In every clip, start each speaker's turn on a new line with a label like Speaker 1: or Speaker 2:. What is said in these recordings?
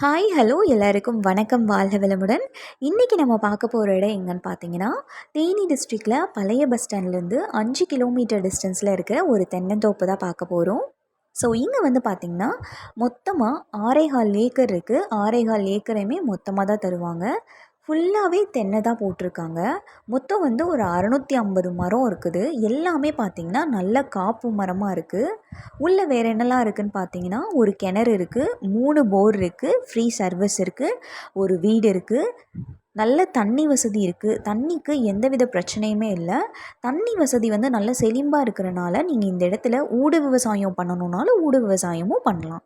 Speaker 1: Hi hello எல்லாருக்கும் வணக்கம் வாழ்க வளமுடன். இன்றைக்கி நம்ம பார்க்க போகிற இடம் எங்கன்னு பார்த்தீங்கன்னா தேனி டிஸ்ட்ரிக்டில் பழைய பஸ் ஸ்டாண்ட்லேருந்து அஞ்சு கிலோமீட்டர் டிஸ்டன்ஸில் இருக்கிற ஒரு தென்னந்தோப்பு தான் பார்க்க போகிறோம் ஸோ இங்கே வந்து பார்த்திங்கன்னா மொத்தமாக ஆறேகால் ஏக்கர் இருக்குது ஆறேகால் ஏக்கரையுமே மொத்தமாக தான் தருவாங்க. ஃபுல்லாகவே தென்னை தான் போட்டிருக்காங்க. மொத்தம் வந்து ஒரு அறநூற்றி ஐம்பது மரம் இருக்குது. எல்லாமே பார்த்திங்கன்னா நல்ல காப்பு மரமாக இருக்குது உள்ளே வேறு என்னெல்லாம் இருக்குதுன்னு பார்த்தீங்கன்னா ஒரு கிணறு இருக்குது மூணு போர் இருக்குது ஃப்ரீ சர்வீஸ் இருக்குது ஒரு வீடு இருக்குது நல்ல தண்ணி வசதி இருக்குது தண்ணிக்கு எந்தவித பிரச்சனையுமே இல்லை. தண்ணி வசதி வந்து நல்ல செழிம்பாக இருக்கிறனால நீங்கள் இந்த இடத்துல ஊடு விவசாயம் பண்ணணுன்னாலும் ஊடு விவசாயமும் பண்ணலாம்.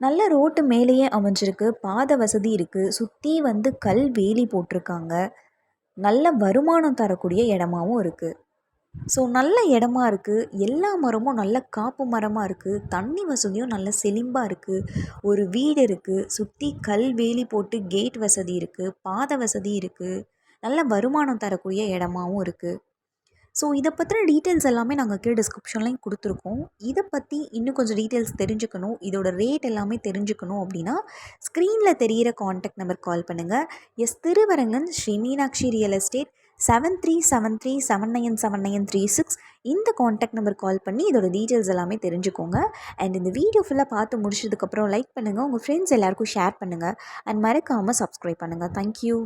Speaker 1: நல்ல ரோட்டு மேலேயே அமைஞ்சிருக்கு. பாதை வசதி இருக்குது சுற்றி வந்து கல் வேலி போட்டிருக்காங்க. நல்ல வருமானம் தரக்கூடிய இடமாவும் இருக்குது ஸோ நல்ல இடமா இருக்குது எல்லா மரமும் நல்ல காப்பு மரமாக இருக்குது தண்ணி வசதியும் நல்ல செழிம்பாக இருக்குது ஒரு வீடு இருக்குது சுற்றி கல் வேலி போட்டு கேட் வசதி இருக்குது பாதை வசதி இருக்குது நல்ல வருமானம் தரக்கூடிய இடமாவும் இருக்குது ஸோ இதை பற்றின டீட்டெயில்ஸ் எல்லாமே நாங்கள் கீழே டிஸ்கிரிப்ஷன்லையும் கொடுத்துருக்கோம். இதை பற்றி இன்னும் கொஞ்சம் டீட்டெயில்ஸ் தெரிஞ்சுக்கணும். இதோட ரேட் எல்லாமே தெரிஞ்சுக்கணும் அப்படின்னா ஸ்க்ரீனில் தெரிகிற காண்டாக்ட் நம்பர் கால் பண்ணுங்கள் S Thiruvarangan Sri Meenakshi real estate seven three seven three seven nine seven nine three six இந்த காண்டாக்ட் நம்பர் கால் பண்ணி இதோட டீட்டெயில்ஸ் எல்லாமே தெரிஞ்சுக்கோங்க. அண்ட் இந்த வீடியோ ஃபுல்லாக பார்த்து முடிச்சதுக்கப்புறம் லைக் பண்ணுங்கள் உங்கள் ஃப்ரெண்ட்ஸ் எல்லாேருக்கும் ஷேர் பண்ணுங்கள் அண்ட் மறக்காமல் சப்ஸ்கிரைப் பண்ணுங்கள் தேங்க்யூ